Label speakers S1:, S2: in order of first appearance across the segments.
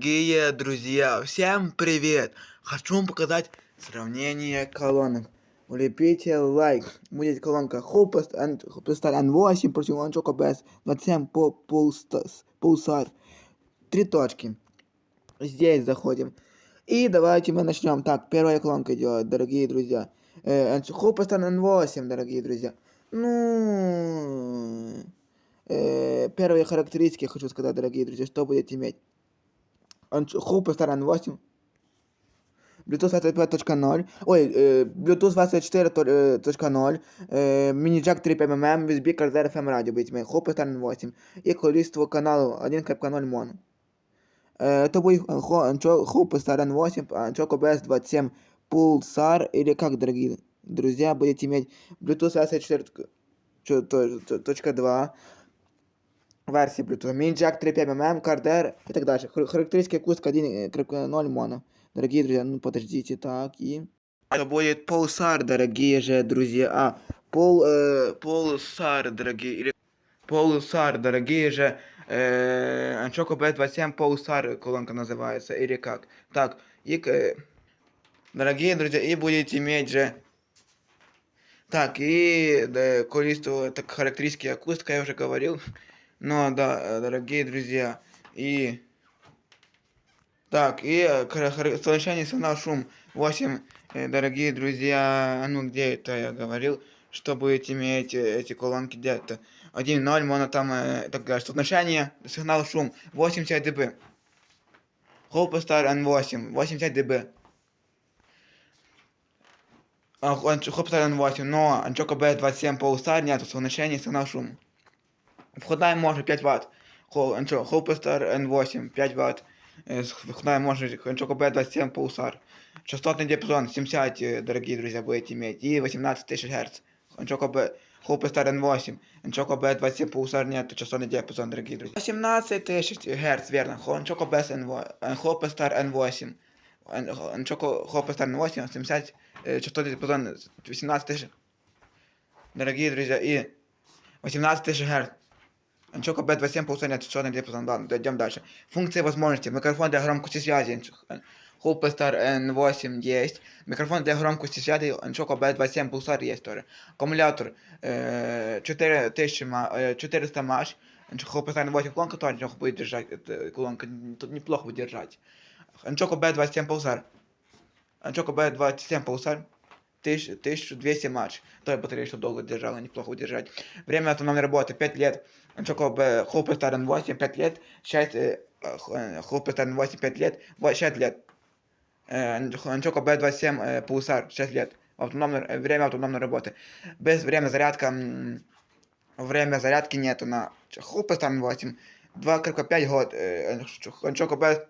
S1: Дорогие друзья, всем привет! Хочу вам показать сравнение колонок. Улепите лайк. Будет колонка Hopest and Hopestar N8 против Ланчока без 27 по Pulsar. Три точки. Здесь заходим. И давайте мы начнем. Так, первая колонка идет, дорогие друзья. Э, Hopestar N8, дорогие друзья. Ну... э, первые характеристики хочу сказать, дорогие друзья, что будете иметь. Hopper Star N8. Bluetooth 25.0. Ой, е, Bluetooth 24.0. Е, Міні-джек 3 мм, USB карта FM радіо будете мати. Hopper Star N8. І количество каналу 1.0 моно. Е, Это будет Hopper Star N8, Choco BS 27 Pulsar, или как, дорогие друзья, будете иметь Bluetooth 24.2 версії Bluetooth, Mini Jack 3.5 мм, Кардер и так дальше. Хар- Характеристики акустика 1.0 моно. Дорогие друзья, ну подождите, так и... Это будет Pulsar, дорогие же друзья. А, Пол, э, Pulsar, дорогие, или... Pulsar, дорогие же... Э, Choco B27 Pulsar колонка называется, или как. Так, и... э, Дорогие друзья, и будете иметь же... Так, и да, количество, так, характеристики акустика я уже говорил. Но, да, э, дорогие друзья, и... Так, и э, совмещение сигнал шум 8, э, дорогие друзья, а ну где это я говорил, что будете иметь э, эти колонки где-то 1.0, моно там, э, так. Соотношение сигнал шум 80 дБ. Hopestar N8, 80 дБ. А, Hopestar N8, но Anchoco B27 Pulsar нету соотношения сигнал шум. Входная може 5 Вт. Hopestar N8 5 Вт. Э, с- Входная може Anchoco B27 Pulsar. Частотный диапазон 70, э, дорогие друзья, будете иметь. И 18 тысяч Гц. Anchoco B... Hopestar N8. Anchoco B27 Pulsar нет, частотный диапазон, дорогие друзья. 18 тысяч Гц, верно. Anchoco BS N8. э, Hopestar N8. Anchoco Hopestar N8, 70, э, частотный диапазон 18 тысяч. Дорогие друзья, и 18 тысяч Гц. Анчока B27 повторяет частотный диапазон. Ладно, идем дальше. Функции возможности. Микрофон для громкости связи. Hopestar N8 есть. Микрофон для громкости связи. Анчока B27 Pulsar есть тоже. Аккумулятор э, 4000 ма- э, 400 маш. Hopestar N8 колонка тоже неплохо будет держать. эта колонка н- тут неплохо будет держать. Анчока B27 Pulsar. Анчока B27 Pulsar. 1000 1200 матч. Той батарея, что долго держала, неплохо удержать. Время автономной работы 5 лет. Choco B Hopper Star N8 5 лет. 6 Hopper Star N8 5 лет. 6 лет. Choco B27 э, Pulsar 6 лет. Автономной, э, время автономной работы. Без время зарядка. м, Время зарядки нету на Hopper Star N8. 2,5 год. Choco B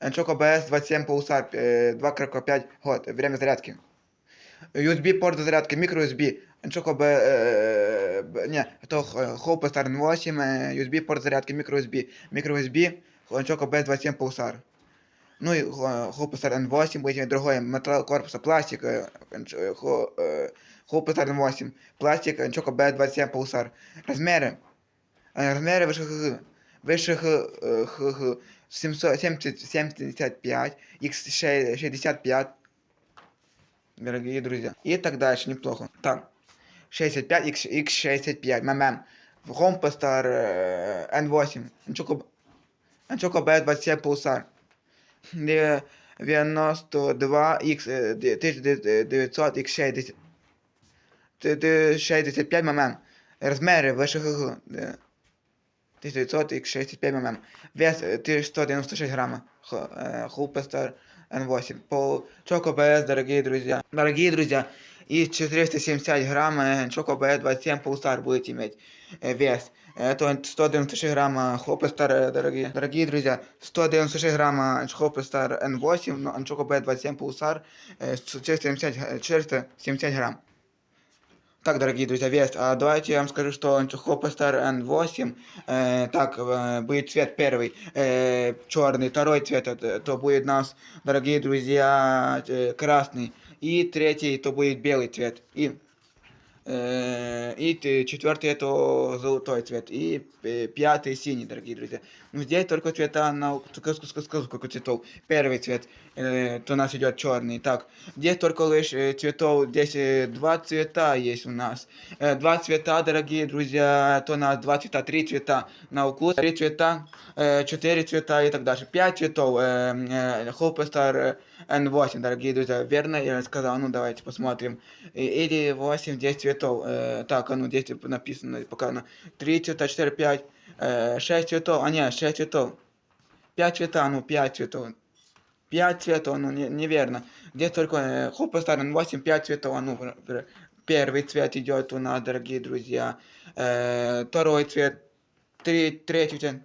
S1: Choco BS 27 Pulsar э, 2,5 год. Время зарядки. USB порт зарядки, микро USB. Choco B, э, б- не, это Hope Star 8, э, USB порт зарядки, микро USB. Микро USB, Choco B27 Pulsar. Ну и Hope Star N8, будет иметь другой металл корпуса, пластик, э, э, Ho- э, Hope Star N8, пластик, э, Choco B27 Pulsar. Размеры. Э, Размеры выше х, выше х, э, х, х, 700, 70, 75, X65, дорогие друзья. И так дальше, неплохо. Так, 65, X, X65, мм. В Homestar э, N8, Choco, Choco B27 Pulsar. Де- 92 X, э, 1900 X60. Т- т- 65 мм. Розміри ВШГ. 1900 X65 мм. Вес э, 1196 грамма. Хупестер N8. По Choco BS, дорогие друзья. Дорогие друзья, и 470 грамм э, Choco BS 27 Pulsar будет иметь э, вес. Это 196 грамма Hopestar, э, дорогие, дорогие друзья, 196 грамма Hopestar N8, но Choco BS 27 Pulsar э, 470, г- 470 грамм. Так, дорогие друзья, вес. А давайте я вам скажу, что Hopestar N8, э, так, э, будет цвет первый, э, черный, второй цвет, это, то будет у нас, дорогие друзья, э, красный, и третий, то будет белый цвет. И Э, и ты- четвертый это золотой цвет. И э, пятый синий, дорогие друзья. Ну здесь только цвета на... Скажу, сколько цветов. Первый цвет, э, то у нас идет черный. Так, здесь только лишь э, цветов, здесь э, два цвета есть у нас. Э, два цвета, дорогие друзья, то у нас два цвета, три цвета на вкус, три цвета, э, четыре цвета и так дальше. Пять цветов. Э, э, Hopestar э, N8, дорогие друзья. Верно я сказал? Ну давайте посмотрим. И- Или 8, 10 цветов. Э, так, а ну здесь написано пока на 3 цвета, 4, 5, э, 6 цветов. А не, 6 цветов. 5 цвета, ну 5 цветов. 5 цветов, ну не, неверно. Здесь только э, Hopestar N8, 5 цветов. А ну, пр- пр- первый цвет идет у нас, дорогие друзья. Э, второй цвет, три, третий цвет,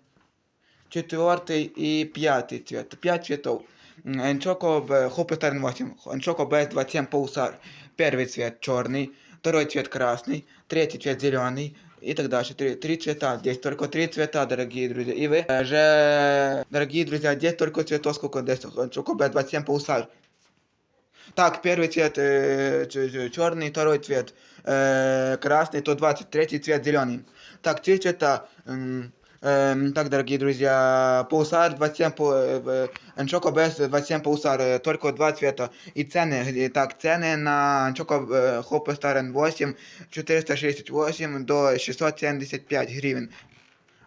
S1: четвертый и пятый цвет. Пять цветов. Энчоко Hopestar N8, Энчоко BS27 Pulsar. Первый цвет черный, второй цвет красный, третий цвет зеленый и так дальше. Три, три цвета. Здесь только три цвета, дорогие друзья. И вы э, же, дорогие друзья, здесь только цветов сколько здесь. Энчоко BS27 Pulsar. Так, первый цвет э, черный, второй цвет э, красный, то 20, третий цвет зеленый. Так, три цвета. м, эм, так, дорогие друзья, Pulsar 27, пу- э, э, Choco Best 27 Pulsar, э, только два цвета. И цены, э, так, цены на Choco э, Hoppe Star N8 468 до 675 гривен.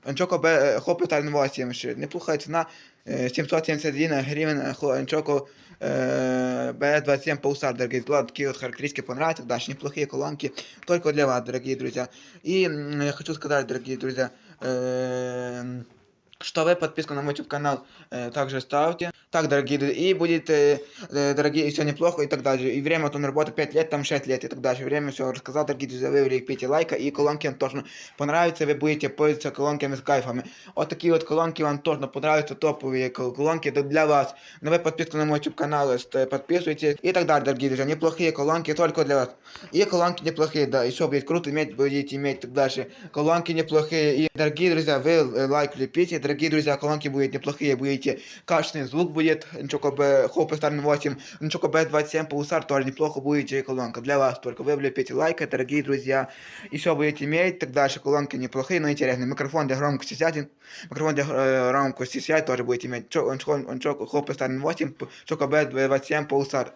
S1: Choco Б- Hoppe Star N8, ще неплохая цена, э, 771 гривен э, Хо- Choco э, B27 Pulsar, дорогие друзья, такие вот характеристики понравятся, дальше неплохие колонки, только для вас, дорогие друзья. И м, я хочу сказать, дорогие друзья, эм, что вы подписку на мой YouTube канал э, также ставьте. Так, дорогие и будет, э, э, дорогие, все неплохо и так далее. И время вот он работает 5 лет, там 6 лет и так далее. Время все рассказал, дорогие друзья, вы влепите лайка, и колонки вам точно понравятся, вы будете пользоваться колонками с кайфами. Вот такие вот колонки вам точно понравятся, топовые кол- колонки, для вас. Но вы подписку на мой YouTube канал, э, подписывайтесь и так далее, дорогие друзья. Неплохие колонки только для вас. И колонки неплохие, да, еще будет круто иметь, будете иметь так дальше. Колонки неплохие. И, дорогие друзья, вы э, лайк лепите, дорогие друзья, колонки будут неплохие, будете, качественный звук будет, Нчоко Б, Хопы Стар 8, Нчоко Б 27 Пулсар тоже неплохо будете колонка. Для вас только вы влепите лайк, дорогие друзья. Еще будете иметь, так дальше колонки неплохие, но интересные. Микрофон для громкости сядет, микрофон для э, громкости сядет, тоже будете иметь. Нчоко Хопы Стар 8, Нчоко Б 27 Пулсар.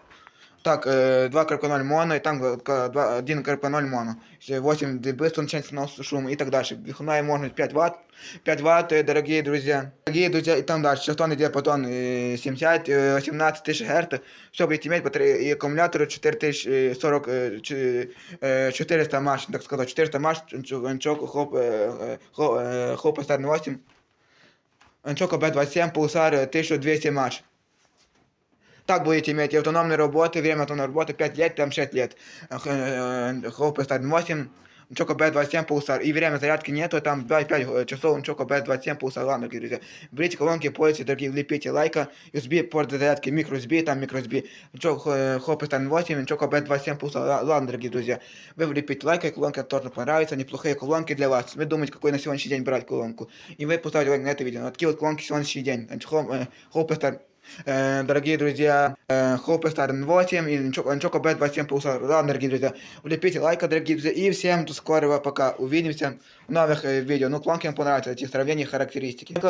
S1: Так, э, 2.0 моно, и там э, к- два- 1.0 моно. Э, 8 дБ, случайно снос шум и так дальше. Вихная мощность 5 ватт. 5 ватт, э, дорогие друзья. Дорогие друзья, и там дальше. Частоты идет потом э, 70, э, 18 тысяч Гц. Все будете иметь, батарея, и аккумулятор 4040, э, ч- э, 400 маш, так сказать, 400 маш, чок, хоп, э, э, хо- э, хоп, Star 8. Чоко B27, пулсар э, 1200 маш. Так будете иметь и автономной работы, время автономной работы 5 лет, там 6 лет. Хоп Star 8, Choco B27 пулсар. И время зарядки нету, там 2-5 часов Choco B27 пулсар. Ладно, дорогие друзья. Берите колонки, пользуйтесь, дорогие, лепите лайка. USB порт для зарядки, микро USB, там микро USB. Хоп Star 8, Choco B27 пулсар. Ладно, дорогие друзья. Вы влепите лайка, и колонка тоже понравится. Неплохие колонки для вас. Вы думаете, какой на сегодняшний день брать колонку. И вы поставите лайк на это видео. Вот такие вот колонки сегодняшний день. Хоп Star Э, дорогие друзья, Хопы Star 8 и Choco B 27 Pulsar. Ладно, дорогие друзья, влепите лайка, дорогие друзья, и всем до скорого пока. Увидимся в новых э, видео. Ну, клонки вам понравятся, эти сравнения, характеристики.